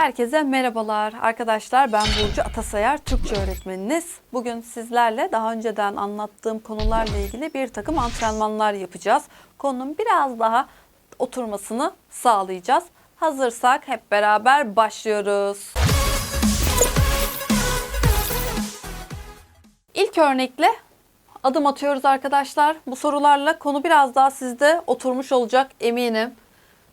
Herkese merhabalar arkadaşlar. Ben Burcu Atasayar, Türkçe öğretmeniniz. Bugün sizlerle daha önceden anlattığım konularla ilgili bir takım antrenmanlar yapacağız. Konunun biraz daha oturmasını sağlayacağız. Hazırsak hep beraber başlıyoruz. İlk örnekle adım atıyoruz arkadaşlar. Bu sorularla konu biraz daha sizde oturmuş olacak eminim.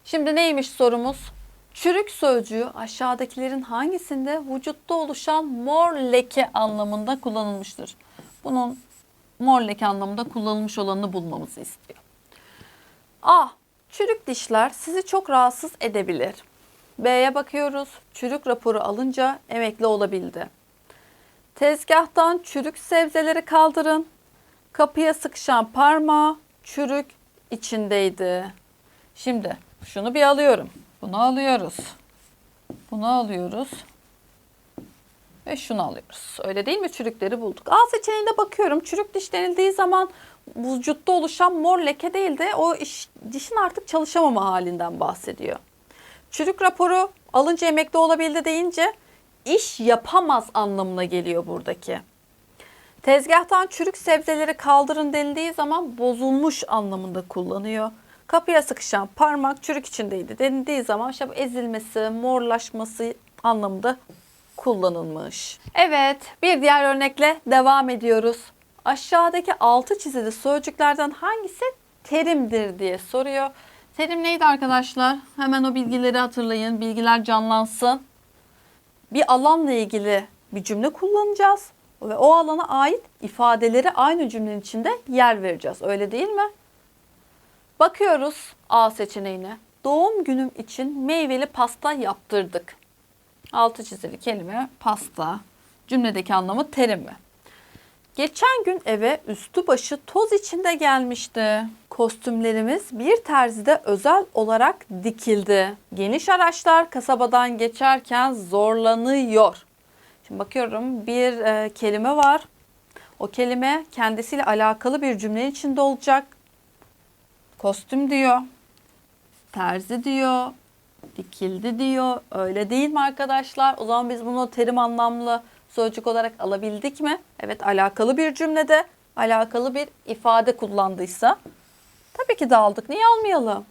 Şimdi neymiş sorumuz? Çürük sözcüğü aşağıdakilerin hangisinde vücutta oluşan mor leke anlamında kullanılmıştır? Bunun mor leke anlamında kullanılmış olanını bulmamızı istiyor. A. Çürük dişler sizi çok rahatsız edebilir. B'ye bakıyoruz. Çürük raporu alınca emekli olabildi. Tezgahtan çürük sebzeleri kaldırın. Kapıya sıkışan parmağı çürük içindeydi. Şimdi şunu bir alıyorum. Bunu alıyoruz. Bunu alıyoruz. Ve şunu alıyoruz. Öyle değil mi? Çürükleri bulduk. A seçeneğine bakıyorum. Çürük diş denildiği zaman vücutta oluşan mor leke değil de o iş, dişin artık çalışamama halinden bahsediyor. Çürük raporu alınca emekli olabildi deyince iş yapamaz anlamına geliyor buradaki. Tezgahtan çürük sebzeleri kaldırın denildiği zaman bozulmuş anlamında kullanıyor. Kapıya sıkışan parmak çürük içindeydi denildiği zaman işte bu ezilmesi, morlaşması anlamında kullanılmış. Evet, bir diğer örnekle devam ediyoruz. Aşağıdaki altı çizili sözcüklerden hangisi terimdir diye soruyor. Terim neydi arkadaşlar? Hemen o bilgileri hatırlayın. Bilgiler canlansın. Bir alanla ilgili bir cümle kullanacağız ve o alana ait ifadeleri aynı cümlenin içinde yer vereceğiz. Öyle değil mi? Bakıyoruz A seçeneğine. Doğum günüm için meyveli pasta yaptırdık. Altı çizili kelime pasta. Cümledeki anlamı terimi. Geçen gün eve üstü başı toz içinde gelmişti. Kostümlerimiz bir terzide özel olarak dikildi. Geniş araçlar kasabadan geçerken zorlanıyor. Şimdi bakıyorum bir e, kelime var. O kelime kendisiyle alakalı bir cümlenin içinde olacak. Kostüm diyor. Terzi diyor. Dikildi diyor. Öyle değil mi arkadaşlar? O zaman biz bunu terim anlamlı sözcük olarak alabildik mi? Evet alakalı bir cümlede alakalı bir ifade kullandıysa tabii ki de aldık. Niye almayalım?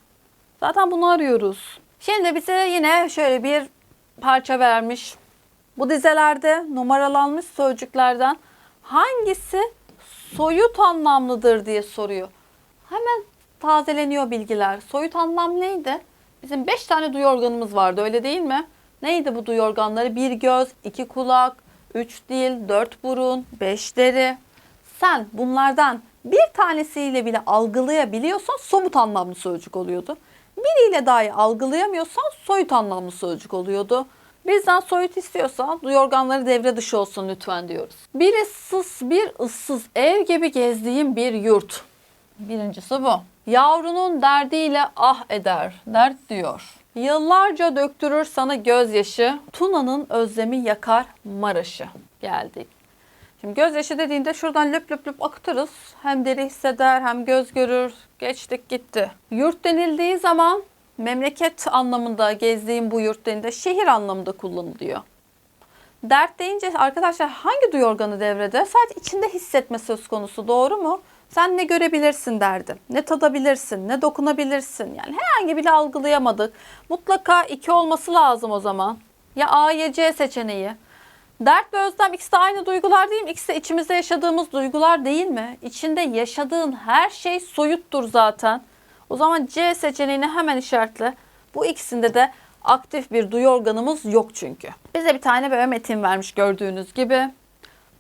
Zaten bunu arıyoruz. Şimdi bize yine şöyle bir parça vermiş. Bu dizelerde numaralanmış sözcüklerden hangisi soyut anlamlıdır diye soruyor. Hemen tazeleniyor bilgiler. Soyut anlam neydi? Bizim 5 tane duyu organımız vardı öyle değil mi? Neydi bu duyu organları? Bir göz, iki kulak, üç dil, dört burun, beş deri. Sen bunlardan bir tanesiyle bile algılayabiliyorsan somut anlamlı sözcük oluyordu. Biriyle dahi algılayamıyorsan soyut anlamlı sözcük oluyordu. Bizden soyut istiyorsa duyu organları devre dışı olsun lütfen diyoruz. Bir ıssız bir ıssız ev gibi gezdiğim bir yurt. Birincisi bu. Yavrunun derdiyle ah eder, dert diyor. Yıllarca döktürür sana gözyaşı, Tuna'nın özlemi yakar Maraş'ı. Geldik. Şimdi gözyaşı dediğinde şuradan löp löp löp akıtırız. Hem deri hisseder hem göz görür. Geçtik gitti. Yurt denildiği zaman memleket anlamında gezdiğim bu yurt denildiğinde şehir anlamında kullanılıyor. Dert deyince arkadaşlar hangi duyu organı devrede? Sadece içinde hissetme söz konusu doğru mu? Sen ne görebilirsin derdim. Ne tadabilirsin, ne dokunabilirsin. Yani herhangi bile algılayamadık. Mutlaka iki olması lazım o zaman. Ya A ya C seçeneği. Dert ve özlem ikisi de aynı duygular değil mi? İkisi de içimizde yaşadığımız duygular değil mi? İçinde yaşadığın her şey soyuttur zaten. O zaman C seçeneğini hemen işaretle. Bu ikisinde de aktif bir duyu organımız yok çünkü. Bize bir tane böyle metin vermiş gördüğünüz gibi.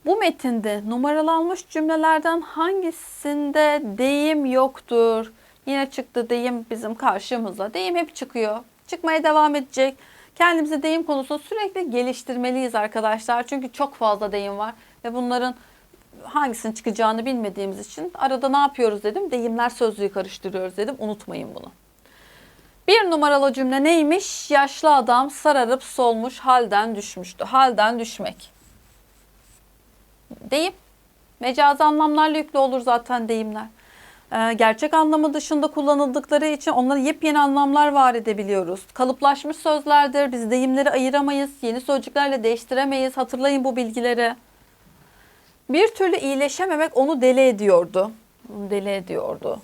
Bu metinde numaralanmış cümlelerden hangisinde deyim yoktur? Yine çıktı deyim bizim karşımıza. Deyim hep çıkıyor. Çıkmaya devam edecek. Kendimizi deyim konusunda sürekli geliştirmeliyiz arkadaşlar. Çünkü çok fazla deyim var ve bunların hangisinin çıkacağını bilmediğimiz için arada ne yapıyoruz dedim. Deyimler sözlüğü karıştırıyoruz dedim. Unutmayın bunu. Bir numaralı cümle neymiş? Yaşlı adam sararıp solmuş halden düşmüştü. Halden düşmek. Deyim. Mecazi anlamlarla yüklü olur zaten deyimler. e, gerçek anlamı dışında kullanıldıkları için onlara yepyeni anlamlar var edebiliyoruz. Kalıplaşmış sözlerdir. Biz deyimleri ayıramayız. Yeni sözcüklerle değiştiremeyiz. Hatırlayın bu bilgileri. Bir türlü iyileşememek onu deli ediyordu. Deli ediyordu.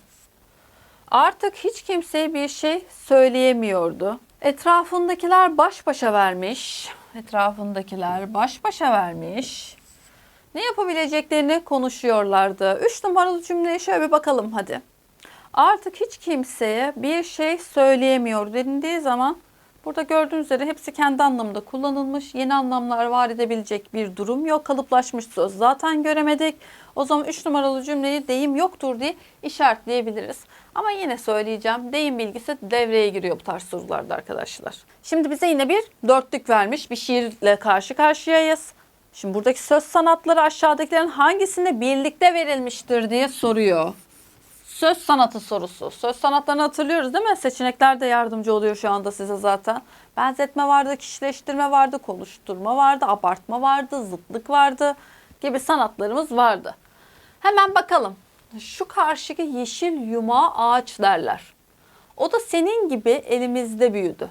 Artık hiç kimseye bir şey söyleyemiyordu. Etrafındakiler baş başa vermiş. Etrafındakiler baş başa vermiş. Ne yapabileceklerini konuşuyorlardı. Üç numaralı cümleye şöyle bir bakalım hadi. Artık hiç kimseye bir şey söyleyemiyor denildiği zaman burada gördüğünüz üzere hepsi kendi anlamında kullanılmış. Yeni anlamlar var edebilecek bir durum yok. Kalıplaşmış söz zaten göremedik. O zaman 3 numaralı cümleyi deyim yoktur diye işaretleyebiliriz. Ama yine söyleyeceğim deyim bilgisi devreye giriyor bu tarz sorularda arkadaşlar. Şimdi bize yine bir dörtlük vermiş bir şiirle karşı karşıyayız. Şimdi buradaki söz sanatları aşağıdakilerin hangisinde birlikte verilmiştir diye soruyor. Söz sanatı sorusu. Söz sanatlarını hatırlıyoruz değil mi? Seçenekler de yardımcı oluyor şu anda size zaten. Benzetme vardı, kişileştirme vardı, konuşturma vardı, abartma vardı, zıtlık vardı gibi sanatlarımız vardı. Hemen bakalım. Şu karşıki yeşil yumağa ağaç derler. O da senin gibi elimizde büyüdü.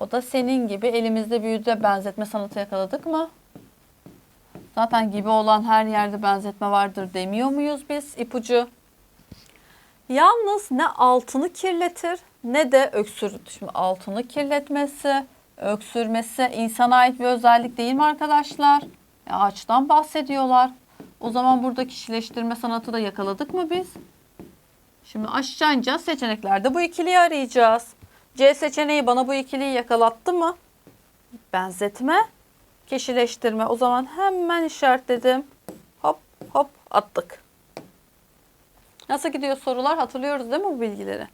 O da senin gibi elimizde büyüdü. Benzetme sanatı yakaladık mı? Zaten gibi olan her yerde benzetme vardır demiyor muyuz biz? İpucu. Yalnız ne altını kirletir ne de öksürür. Şimdi altını kirletmesi, öksürmesi insana ait bir özellik değil mi arkadaşlar? E, ağaçtan bahsediyorlar. O zaman burada kişileştirme sanatı da yakaladık mı biz? Şimdi aşağı ineceğiz. Seçeneklerde bu ikiliyi arayacağız. C seçeneği bana bu ikiliyi yakalattı mı? Benzetme, kişileştirme. O zaman hemen işaretledim. Hop hop attık. Nasıl gidiyor sorular? Hatırlıyoruz değil mi bu bilgileri?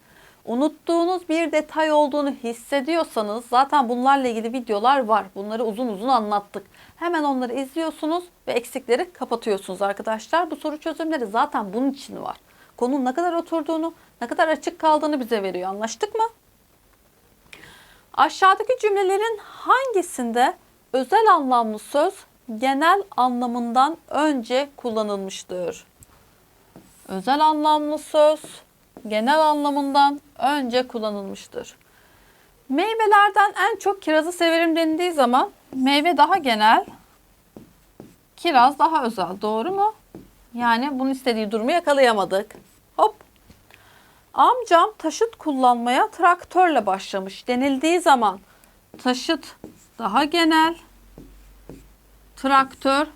Unuttuğunuz bir detay olduğunu hissediyorsanız zaten bunlarla ilgili videolar var. Bunları uzun uzun anlattık. Hemen onları izliyorsunuz ve eksikleri kapatıyorsunuz arkadaşlar. Bu soru çözümleri zaten bunun için var. Konunun ne kadar oturduğunu, ne kadar açık kaldığını bize veriyor. Anlaştık mı? Aşağıdaki cümlelerin hangisinde özel anlamlı söz genel anlamından önce kullanılmıştır? Özel anlamlı söz genel anlamından önce kullanılmıştır. Meyvelerden en çok kirazı severim denildiği zaman meyve daha genel, kiraz daha özel. Doğru mu? Yani bunun istediği durumu yakalayamadık. Hop. Amcam taşıt kullanmaya traktörle başlamış denildiği zaman taşıt daha genel, traktör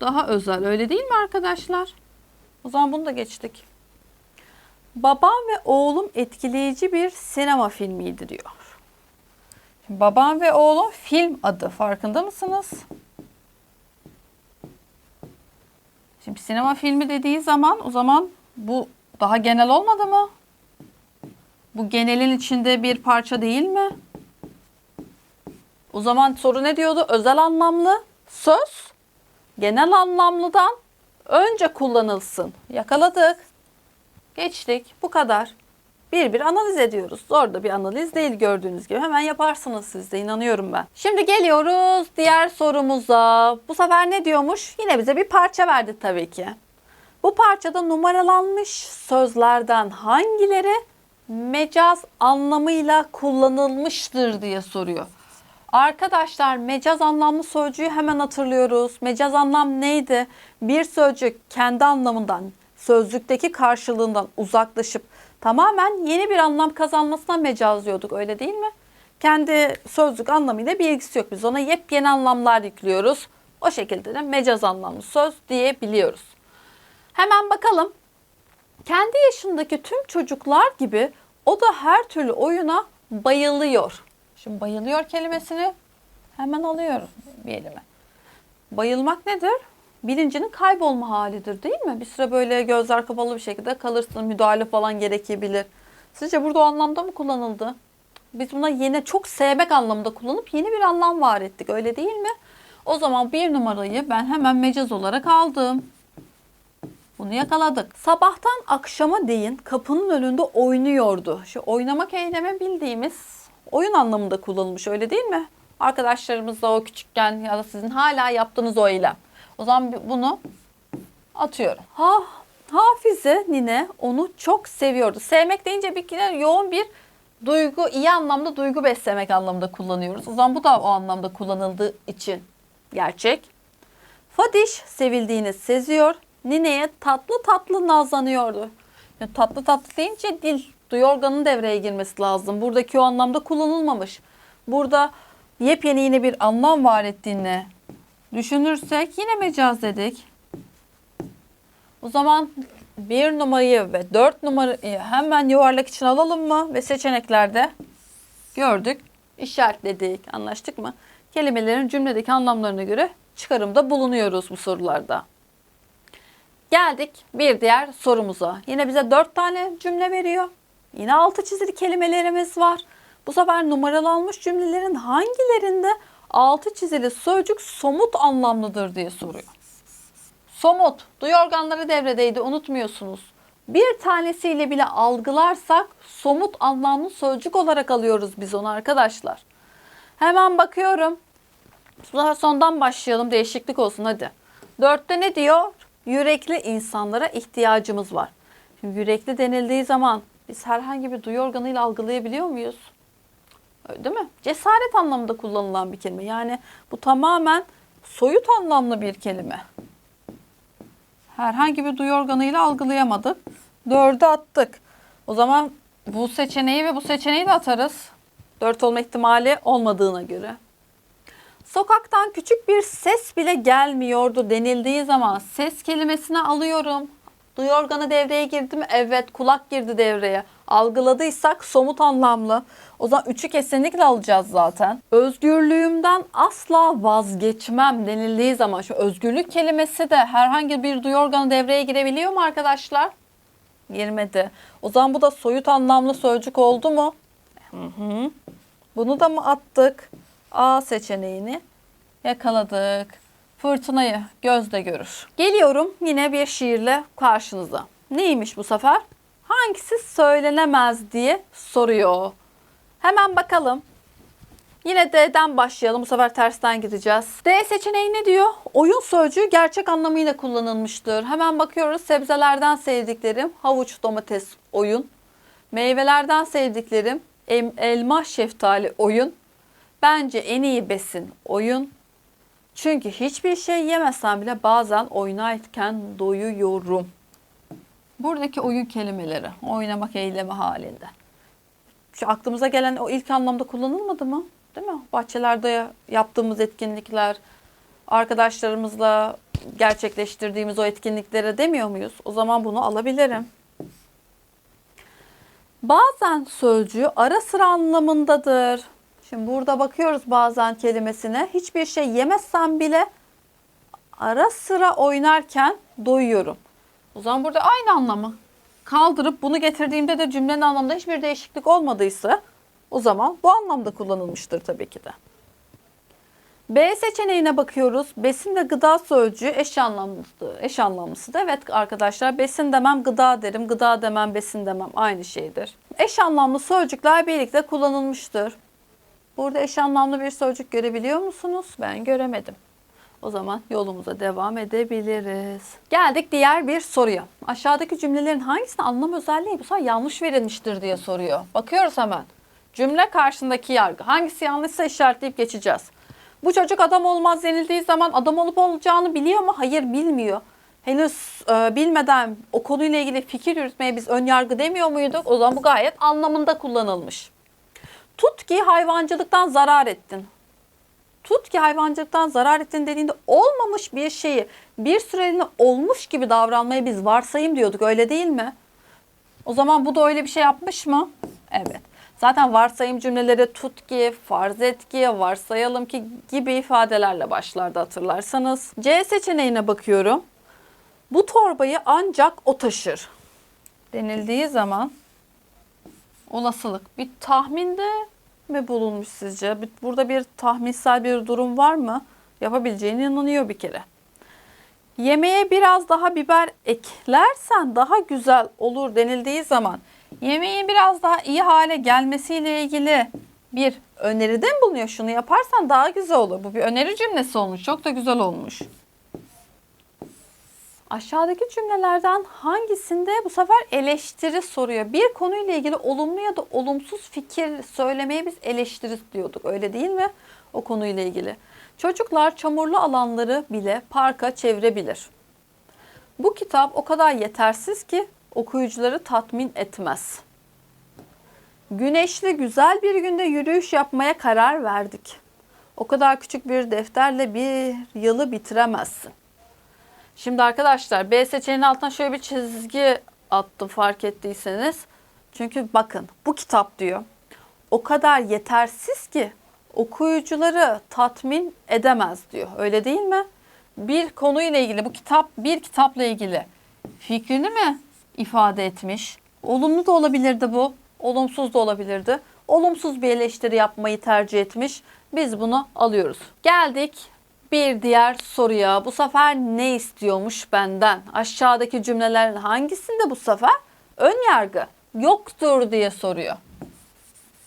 daha özel. Öyle değil mi arkadaşlar? O zaman bunu da geçtik. Babam ve oğlum etkileyici bir sinema filmiydi diyor. Şimdi babam ve oğlum film adı. Farkında mısınız? Şimdi sinema filmi dediği zaman o zaman bu daha genel olmadı mı? Bu genelin içinde bir parça değil mi? O zaman soru ne diyordu? Özel anlamlı söz genel anlamlıdan önce kullanılsın. Yakaladık. Geçtik. Bu kadar. Bir bir analiz ediyoruz. Zor da bir analiz değil gördüğünüz gibi. Hemen yaparsınız siz de inanıyorum ben. Şimdi geliyoruz diğer sorumuza. Bu sefer ne diyormuş? Yine bize bir parça verdi tabii ki. Bu parçada numaralanmış sözlerden hangileri mecaz anlamıyla kullanılmıştır diye soruyor. Arkadaşlar mecaz anlamlı sözcüğü hemen hatırlıyoruz. Mecaz anlam neydi? Bir sözcük kendi anlamından, sözlükteki karşılığından uzaklaşıp tamamen yeni bir anlam kazanmasına mecaz diyorduk öyle değil mi? Kendi sözlük anlamıyla bir ilgisi yok. Biz ona yepyeni anlamlar yüklüyoruz. O şekilde de mecaz anlamlı söz diyebiliyoruz. Hemen bakalım. Kendi yaşındaki tüm çocuklar gibi o da her türlü oyuna bayılıyor. Şimdi bayılıyor kelimesini hemen alıyorum bir elime. Bayılmak nedir? Bilincinin kaybolma halidir değil mi? Bir süre böyle gözler kapalı bir şekilde kalırsın, müdahale falan gerekebilir. Sizce burada o anlamda mı kullanıldı? Biz buna yine çok sevmek anlamında kullanıp yeni bir anlam var ettik öyle değil mi? O zaman bir numarayı ben hemen mecaz olarak aldım. Bunu yakaladık. Sabahtan akşama değin kapının önünde oynuyordu. Şu oynamak eyleme bildiğimiz oyun anlamında kullanılmış öyle değil mi? Arkadaşlarımızla o küçükken ya da sizin hala yaptığınız o eylem. O zaman bunu atıyorum. Ha Hafize nine onu çok seviyordu. Sevmek deyince bir kere yoğun bir duygu, iyi anlamda duygu beslemek anlamında kullanıyoruz. O zaman bu da o anlamda kullanıldığı için gerçek. Fadiş sevildiğini seziyor. Nineye tatlı tatlı nazlanıyordu. Yani tatlı tatlı deyince dil, duyu devreye girmesi lazım. Buradaki o anlamda kullanılmamış. Burada yepyeni yine bir anlam var ettiğini düşünürsek yine mecaz dedik. O zaman bir numarayı ve dört numarayı hemen yuvarlak için alalım mı? Ve seçeneklerde gördük, işaretledik. Anlaştık mı? Kelimelerin cümledeki anlamlarına göre çıkarımda bulunuyoruz bu sorularda. Geldik bir diğer sorumuza. Yine bize dört tane cümle veriyor. Yine altı çizili kelimelerimiz var. Bu sefer numaralanmış cümlelerin hangilerinde altı çizili sözcük somut anlamlıdır diye soruyor. Somut, duyu organları devredeydi unutmuyorsunuz. Bir tanesiyle bile algılarsak somut anlamlı sözcük olarak alıyoruz biz onu arkadaşlar. Hemen bakıyorum. Sondan başlayalım değişiklik olsun hadi. Dörtte ne diyor? Yürekli insanlara ihtiyacımız var. Şimdi yürekli denildiği zaman biz herhangi bir duyu organıyla algılayabiliyor muyuz? Değil mi? Cesaret anlamında kullanılan bir kelime. Yani bu tamamen soyut anlamlı bir kelime. Herhangi bir duyu organıyla algılayamadık. Dördü attık. O zaman bu seçeneği ve bu seçeneği de atarız. Dört olma ihtimali olmadığına göre. Sokaktan küçük bir ses bile gelmiyordu denildiği zaman ses kelimesini alıyorum. Duyu organı devreye girdi mi? Evet kulak girdi devreye. Algıladıysak somut anlamlı. O zaman üçü kesinlikle alacağız zaten. Özgürlüğümden asla vazgeçmem denildiği zaman şu özgürlük kelimesi de herhangi bir duyu organı devreye girebiliyor mu arkadaşlar? Girmedi. O zaman bu da soyut anlamlı sözcük oldu mu? Hı hı. Bunu da mı attık? A seçeneğini yakaladık. Fırtınayı gözle görür. Geliyorum yine bir şiirle karşınıza. Neymiş bu sefer? Hangisi söylenemez diye soruyor. Hemen bakalım. Yine D'den başlayalım. Bu sefer tersten gideceğiz. D seçeneği ne diyor? Oyun sözcüğü gerçek anlamıyla kullanılmıştır. Hemen bakıyoruz. Sebzelerden sevdiklerim havuç, domates, oyun. Meyvelerden sevdiklerim elma, şeftali, oyun. Bence en iyi besin oyun. Çünkü hiçbir şey yemesem bile bazen oynarken doyuyorum. Buradaki oyun kelimeleri oynamak eylemi halinde. Şu aklımıza gelen o ilk anlamda kullanılmadı mı? Değil mi? Bahçelerde yaptığımız etkinlikler, arkadaşlarımızla gerçekleştirdiğimiz o etkinliklere demiyor muyuz? O zaman bunu alabilirim. Bazen sözcüğü ara sıra anlamındadır. Şimdi burada bakıyoruz bazen kelimesine. Hiçbir şey yemezsem bile ara sıra oynarken doyuyorum. O zaman burada aynı anlamı. Kaldırıp bunu getirdiğimde de cümlenin anlamında hiçbir değişiklik olmadıysa o zaman bu anlamda kullanılmıştır tabii ki de. B seçeneğine bakıyoruz. Besin ve gıda sözcüğü eş anlamlısı. Eş anlamlısı da evet arkadaşlar besin demem gıda derim. Gıda demem besin demem aynı şeydir. Eş anlamlı sözcükler birlikte kullanılmıştır. Burada eş anlamlı bir sözcük görebiliyor musunuz? Ben göremedim. O zaman yolumuza devam edebiliriz. Geldik diğer bir soruya. Aşağıdaki cümlelerin hangisinin anlam özelliği bu sefer yanlış verilmiştir diye soruyor. Bakıyoruz hemen. Cümle karşındaki yargı. Hangisi yanlışsa işaretleyip geçeceğiz. Bu çocuk adam olmaz denildiği zaman adam olup olacağını biliyor mu? Hayır bilmiyor. Henüz e, bilmeden o konuyla ilgili fikir yürütmeye biz ön yargı demiyor muyduk? O zaman bu gayet anlamında kullanılmış. Tut ki hayvancılıktan zarar ettin. Tut ki hayvancılıktan zarar ettin dediğinde olmamış bir şeyi bir süreliğine olmuş gibi davranmaya biz varsayım diyorduk öyle değil mi? O zaman bu da öyle bir şey yapmış mı? Evet. Zaten varsayım cümleleri tut ki, farz et ki, varsayalım ki gibi ifadelerle başlardı hatırlarsanız. C seçeneğine bakıyorum. Bu torbayı ancak o taşır denildiği zaman olasılık bir tahminde mi bulunmuş sizce? Burada bir tahminsel bir durum var mı? Yapabileceğine inanıyor bir kere. Yemeğe biraz daha biber eklersen daha güzel olur denildiği zaman yemeğin biraz daha iyi hale gelmesiyle ilgili bir öneride mi bulunuyor? Şunu yaparsan daha güzel olur. Bu bir öneri cümlesi olmuş. Çok da güzel olmuş. Aşağıdaki cümlelerden hangisinde bu sefer eleştiri soruyor? Bir konuyla ilgili olumlu ya da olumsuz fikir söylemeye biz eleştiri diyorduk. Öyle değil mi? O konuyla ilgili. Çocuklar çamurlu alanları bile parka çevirebilir. Bu kitap o kadar yetersiz ki okuyucuları tatmin etmez. Güneşli güzel bir günde yürüyüş yapmaya karar verdik. O kadar küçük bir defterle bir yılı bitiremezsin. Şimdi arkadaşlar B seçeneğinin altına şöyle bir çizgi attım fark ettiyseniz. Çünkü bakın bu kitap diyor. O kadar yetersiz ki okuyucuları tatmin edemez diyor. Öyle değil mi? Bir konuyla ilgili bu kitap bir kitapla ilgili fikrini mi ifade etmiş? Olumlu da olabilirdi bu. Olumsuz da olabilirdi. Olumsuz bir eleştiri yapmayı tercih etmiş. Biz bunu alıyoruz. Geldik bir diğer soruya. Bu sefer ne istiyormuş benden? Aşağıdaki cümlelerin hangisinde bu sefer ön yargı yoktur diye soruyor.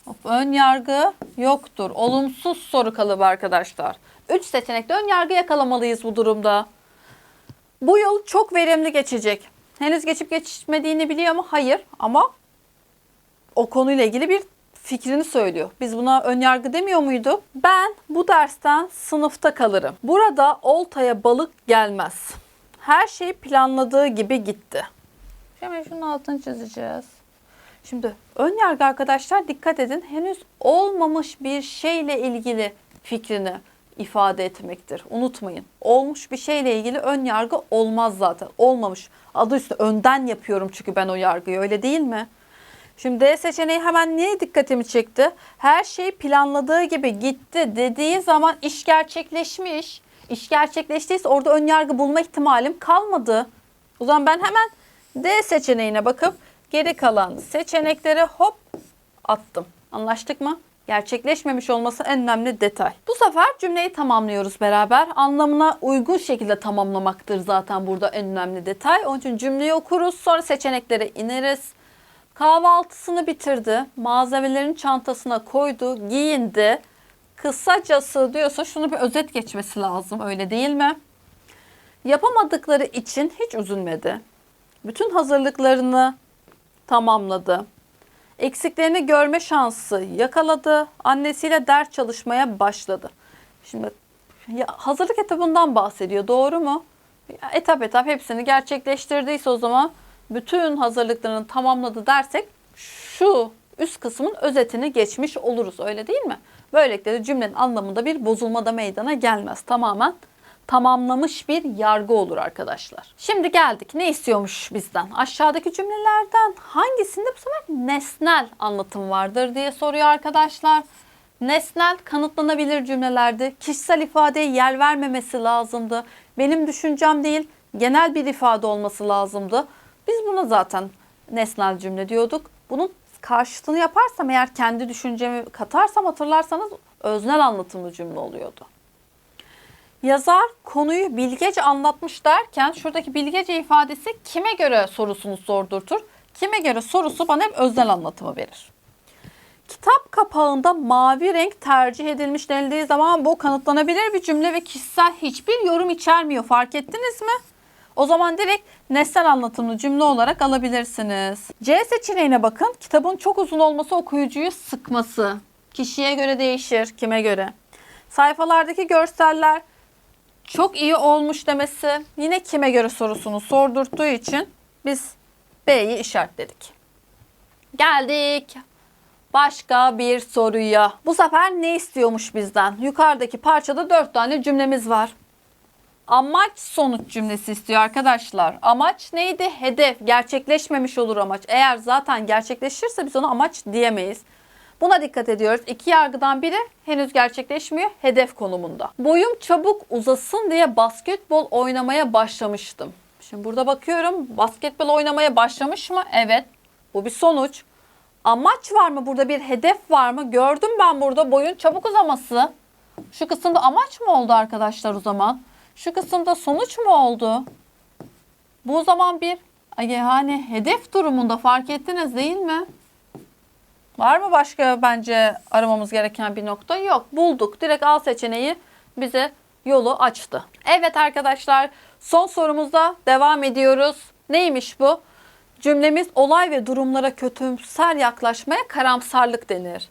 Hop, Ön yargı yoktur. Olumsuz soru kalıbı arkadaşlar. Üç seçenekte ön yargı yakalamalıyız bu durumda. Bu yıl çok verimli geçecek. Henüz geçip geçmediğini biliyor mu? Hayır ama o konuyla ilgili bir fikrini söylüyor. Biz buna ön yargı demiyor muydu? Ben bu dersten sınıfta kalırım. Burada oltaya balık gelmez. Her şey planladığı gibi gitti. Şimdi şunun altını çizeceğiz. Şimdi ön yargı arkadaşlar dikkat edin henüz olmamış bir şeyle ilgili fikrini ifade etmektir. Unutmayın. Olmuş bir şeyle ilgili ön yargı olmaz zaten. Olmamış. Adı üstünde önden yapıyorum çünkü ben o yargıyı öyle değil mi? Şimdi D seçeneği hemen niye dikkatimi çekti? Her şey planladığı gibi gitti dediği zaman iş gerçekleşmiş. İş gerçekleştiyse orada ön yargı bulma ihtimalim kalmadı. O zaman ben hemen D seçeneğine bakıp geri kalan seçenekleri hop attım. Anlaştık mı? Gerçekleşmemiş olması en önemli detay. Bu sefer cümleyi tamamlıyoruz beraber. Anlamına uygun şekilde tamamlamaktır zaten burada en önemli detay. Onun için cümleyi okuruz, sonra seçeneklere ineriz. Kahvaltısını bitirdi, malzemelerin çantasına koydu, giyindi. Kısacası diyorsa şunu bir özet geçmesi lazım öyle değil mi? Yapamadıkları için hiç üzülmedi. Bütün hazırlıklarını tamamladı. Eksiklerini görme şansı yakaladı. Annesiyle ders çalışmaya başladı. Şimdi ya, hazırlık etabından bahsediyor doğru mu? Etap etap hepsini gerçekleştirdiyse o zaman bütün hazırlıklarını tamamladı dersek şu üst kısmın özetini geçmiş oluruz öyle değil mi? Böylelikle de cümlenin anlamında bir bozulma da meydana gelmez. Tamamen tamamlamış bir yargı olur arkadaşlar. Şimdi geldik. Ne istiyormuş bizden? Aşağıdaki cümlelerden hangisinde bu sefer nesnel anlatım vardır diye soruyor arkadaşlar. Nesnel kanıtlanabilir cümlelerde kişisel ifadeye yer vermemesi lazımdı. Benim düşüncem değil, genel bir ifade olması lazımdı. Biz buna zaten nesnel cümle diyorduk. Bunun karşıtını yaparsam eğer kendi düşüncemi katarsam hatırlarsanız öznel anlatımlı cümle oluyordu. Yazar konuyu bilgece anlatmış derken şuradaki bilgece ifadesi kime göre sorusunu sordurtur. Kime göre sorusu bana hep öznel anlatımı verir. Kitap kapağında mavi renk tercih edilmiş denildiği zaman bu kanıtlanabilir bir cümle ve kişisel hiçbir yorum içermiyor. Fark ettiniz mi? O zaman direkt nesnel anlatımlı cümle olarak alabilirsiniz. C seçeneğine bakın. Kitabın çok uzun olması okuyucuyu sıkması. Kişiye göre değişir, kime göre. Sayfalardaki görseller çok iyi olmuş demesi yine kime göre sorusunu sordurttuğu için biz B'yi işaretledik. Geldik başka bir soruya. Bu sefer ne istiyormuş bizden? Yukarıdaki parçada dört tane cümlemiz var. Amaç sonuç cümlesi istiyor arkadaşlar. Amaç neydi? Hedef. Gerçekleşmemiş olur amaç. Eğer zaten gerçekleşirse biz ona amaç diyemeyiz. Buna dikkat ediyoruz. İki yargıdan biri henüz gerçekleşmiyor. Hedef konumunda. Boyum çabuk uzasın diye basketbol oynamaya başlamıştım. Şimdi burada bakıyorum. Basketbol oynamaya başlamış mı? Evet. Bu bir sonuç. Amaç var mı? Burada bir hedef var mı? Gördüm ben burada boyun çabuk uzaması. Şu kısımda amaç mı oldu arkadaşlar o zaman? Şu kısımda sonuç mu oldu? Bu zaman bir yani hedef durumunda fark ettiniz değil mi? Var mı başka bence aramamız gereken bir nokta? Yok. Bulduk. Direkt A seçeneği bize yolu açtı. Evet arkadaşlar son sorumuzda devam ediyoruz. Neymiş bu? Cümlemiz olay ve durumlara kötümser yaklaşmaya karamsarlık denir.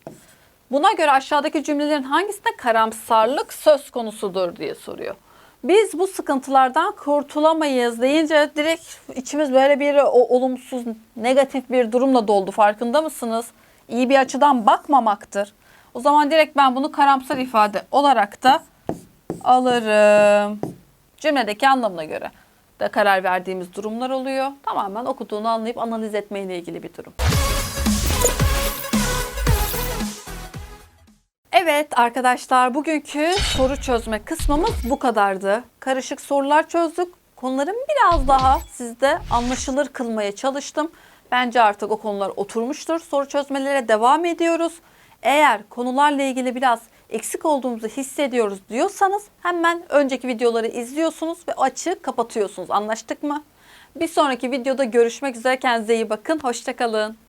Buna göre aşağıdaki cümlelerin hangisinde karamsarlık söz konusudur diye soruyor. Biz bu sıkıntılardan kurtulamayız deyince direkt içimiz böyle bir o, olumsuz, negatif bir durumla doldu. Farkında mısınız? İyi bir açıdan bakmamaktır. O zaman direkt ben bunu karamsar ifade olarak da alırım. Cümledeki anlamına göre de karar verdiğimiz durumlar oluyor. Tamamen okuduğunu anlayıp analiz etmeyle ilgili bir durum. Evet arkadaşlar bugünkü soru çözme kısmımız bu kadardı. Karışık sorular çözdük. Konuların biraz daha sizde anlaşılır kılmaya çalıştım. Bence artık o konular oturmuştur. Soru çözmelere devam ediyoruz. Eğer konularla ilgili biraz eksik olduğumuzu hissediyoruz diyorsanız hemen önceki videoları izliyorsunuz ve açığı kapatıyorsunuz. Anlaştık mı? Bir sonraki videoda görüşmek üzere. Kendinize iyi bakın. Hoşçakalın.